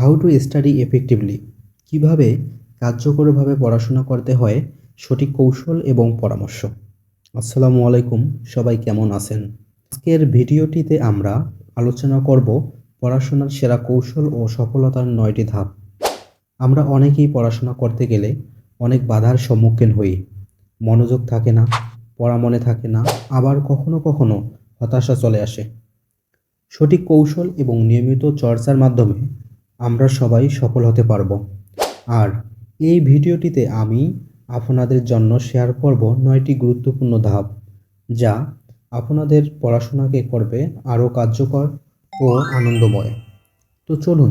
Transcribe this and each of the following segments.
How to study effectively কীভাবে কার্যকরভাবে পড়াশোনা করতে হয়, সঠিক কৌশল এবং পরামর্শ। আসসালামু আলাইকুম, সবাই কেমন আছেন? আজকের ভিডিওটিতে আমরা আলোচনা করব পড়াশোনার সেরা কৌশল ও সফলতার নয়টি ধাপ। আমরা অনেকেই পড়াশোনা করতে গেলে অনেক বাধার সম্মুখীন হই। মনোযোগ থাকে না, পড়া মনে থাকে না, আবার কখনো কখনো হতাশা চলে আসে। সঠিক কৌশল এবং নিয়মিত চর্চার মাধ্যমে আমরা সবাই সফল হতে পারব। আর এই ভিডিওটিতে আমি আপনাদের জন্য শেয়ার করব নয়টি গুরুত্বপূর্ণ ধাপ, যা আপনাদের পড়াশোনাকে করবে আরও কার্যকর ও আনন্দময়। তো চলুন,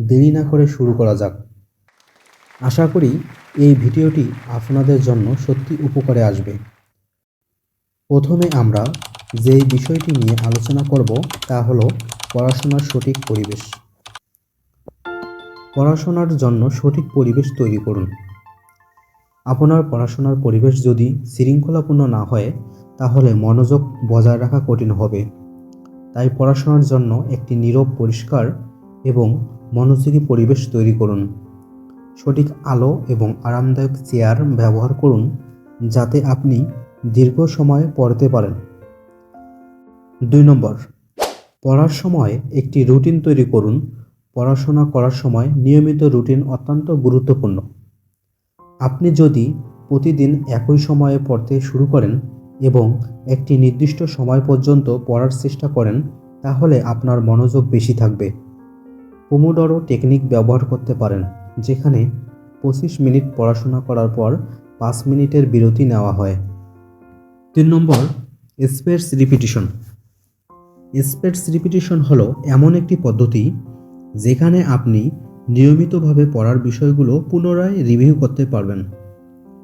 দেরি না করে শুরু করা যাক। আশা করি এই ভিডিওটি আপনাদের জন্য সত্যি উপকারে আসবে। প্রথমে আমরা যেই বিষয়টি নিয়ে আলোচনা করব তা হলো পড়াশোনার সঠিক পরিবেশ। পড়াশোনার জন্য সঠিক পরিবেশ তৈরি করুন। আপনার পড়াশোনার পরিবেশ যদি শৃঙ্খলাপূর্ণ না হয়, তাহলে মনোযোগ বজায় রাখা কঠিন হবে। তাই পড়াশোনার জন্য একটি নীরব পরিষ্কার এবং মনোযোগী পরিবেশ তৈরি করুন। সঠিক আলো এবং আরামদায়ক চেয়ার ব্যবহার করুন, যাতে আপনি দীর্ঘ সময় পড়তে পারেন। দুই নম্বর, পড়ার সময় একটি রুটিন তৈরি করুন পড়াশোনা করার সময় নিয়মিত রুটিন অত্যন্ত গুরুত্বপূর্ণ। আপনি যদি প্রতিদিন একই সময়ে পড়তে শুরু করেন এবং একটি নির্দিষ্ট সময় পর্যন্ত পড়ার চেষ্টা করেন, তাহলে আপনার মনোযোগ বেশি থাকবে। পোমোডরো টেকনিক ব্যবহার করতে পারেন, যেখানে পঁচিশ মিনিট পড়াশোনা করার পর পাঁচ মিনিটের বিরতি নেওয়া হয়। তিন নম্বর স্পেস রিপিটিশন স্পেস রিপিটিশন হলো এমন একটি পদ্ধতি যেখানে আপনি নিয়মিতভাবে পড়ার বিষয়গুলো পুনরায় রিভিউ করতে পারবেন।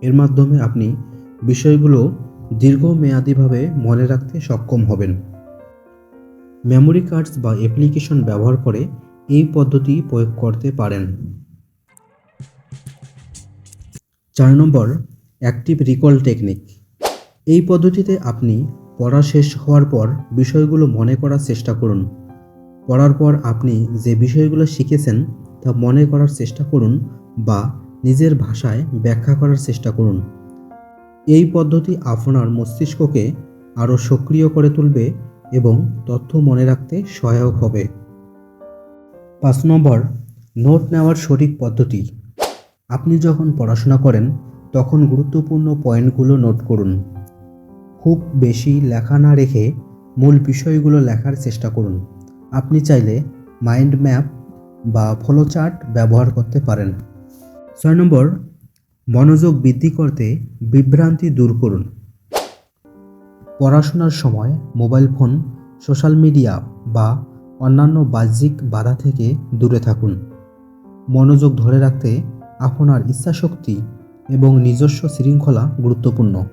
এর মাধ্যমে আপনি বিষয়গুলো দীর্ঘমেয়াদীভাবে মনে রাখতে সক্ষম হবেন। মেমোরি কার্ডস বা অ্যাপ্লিকেশন ব্যবহার করে এই পদ্ধতি প্রয়োগ করতে পারেন। চার নম্বর অ্যাক্টিভ রিকল টেকনিক এই পদ্ধতিতে আপনি পড়া শেষ হওয়ার পর বিষয়গুলো মনে করার চেষ্টা করুন। পড়ার পর আপনি যে বিষয়গুলো শিখেছেন তা মনে করার চেষ্টা করুন বা নিজের ভাষায় ব্যাখ্যা করার চেষ্টা করুন। এই পদ্ধতি আপনার মস্তিষ্ককে আরও সক্রিয় করে তুলবে এবং তথ্য মনে রাখতে সহায়ক হবে। পাঁচ নম্বর, নোট নেওয়ার সঠিক পদ্ধতি। আপনি যখন পড়াশোনা করেন, তখন গুরুত্বপূর্ণ পয়েন্টগুলো নোট করুন। খুব বেশি লেখা না রেখে মূল বিষয়গুলো লেখার চেষ্টা করুন। আপনি চাইলে মাইন্ড ম্যাপ বা ফলোচার্ট ব্যবহার করতে পারেন। ছয় নম্বর, মনোযোগ বৃদ্ধি করতে বিভ্রান্তি দূর করুন। পড়াশোনার সময় মোবাইল ফোন সোশ্যাল মিডিয়া বা অন্যান্য বাহ্যিক বাধা থেকে দূরে থাকুন। মনোযোগ ধরে রাখতে আপনার ইচ্ছাশক্তি এবং নিজস্ব শৃঙ্খলা গুরুত্বপূর্ণ।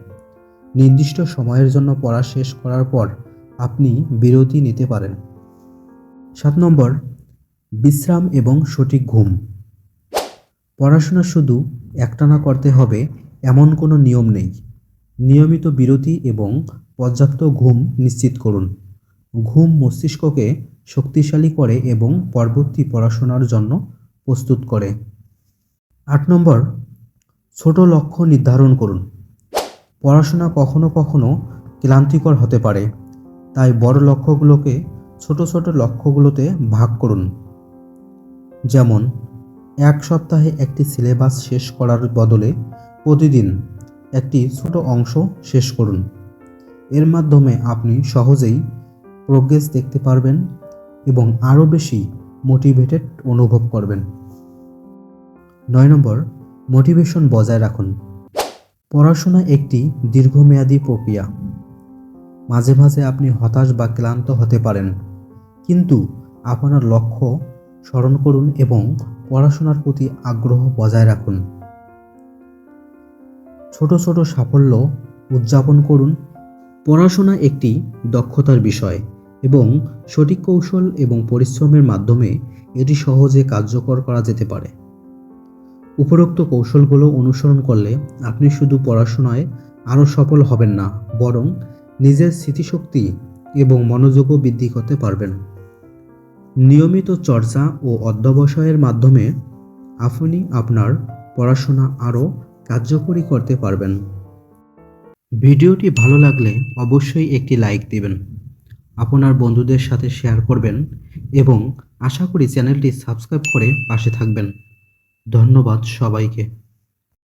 নির্দিষ্ট সময়ের জন্য পড়া শেষ করার পর আপনি বিরতি নিতে পারেন। সাত নম্বর, বিশ্রাম এবং সঠিক ঘুম। পড়াশোনা শুধু একটানা করতে হবে এমন কোনো নিয়ম নেই। নিয়মিত বিরতি এবং পর্যাপ্ত ঘুম নিশ্চিত করুন। ঘুম মস্তিষ্ককে শক্তিশালী করে এবং পরবর্তী পড়াশোনার জন্য প্রস্তুত করে। আট নম্বর, ছোট লক্ষ্য নির্ধারণ করুন। পড়াশোনা কখনো কখনো ক্লান্তিকর হতে পারে, তাই বড় লক্ষ্যগুলোকে ছোট ছোট লক্ষ্যগুলোতে ভাগ করুন। যেমন, এক সপ্তাহে একটি সিলেবাস শেষ করার বদলে প্রতিদিন একটি ছোট অংশ শেষ করুন। এর মাধ্যমে আপনি সহজেই প্রোগ্রেস দেখতে পারবেন এবং আরও বেশি মোটিভেটেড অনুভব করবেন। নয় নম্বর মোটিভেশন বজায় রাখুন। পড়াশোনা একটি দীর্ঘমেয়াদী প্রক্রিয়া। মাঝে মাঝে আপনি হতাশ বা ক্লান্ত হতে পারেন। কিন্তু আপনার লক্ষ্য স্মরণ করুন এবং পড়াশোনার প্রতি আগ্রহ বজায় রাখুন। ছোট ছোট সাফল্য উদযাপন করুন। পড়াশোনা একটি দক্ষতার বিষয় এবং সঠিক কৌশল এবং পরিশ্রমের মাধ্যমে এটি সহজে কার্যকর করা যেতে পারে। উপরোক্ত কৌশলগুলো অনুসরণ করলে আপনি শুধু পড়াশোনায় আরও সফল হবেন না, বরং নিজের স্মৃতিশক্তি এবং মনোযোগও বৃদ্ধি করতে পারবেন। নিয়মিত চর্চা ও অধ্যবসায়ের মাধ্যমে আপনি আপনার পড়াশোনা আরও কার্যকরী করতে পারবেন। ভিডিওটি ভালো লাগলে অবশ্যই একটি লাইক দিবেন, আপনার বন্ধুদের সাথে শেয়ার করবেন এবং আশা করি চ্যানেলটি সাবস্ক্রাইব করে পাশে থাকবেন। ধন্যবাদ সবাইকে।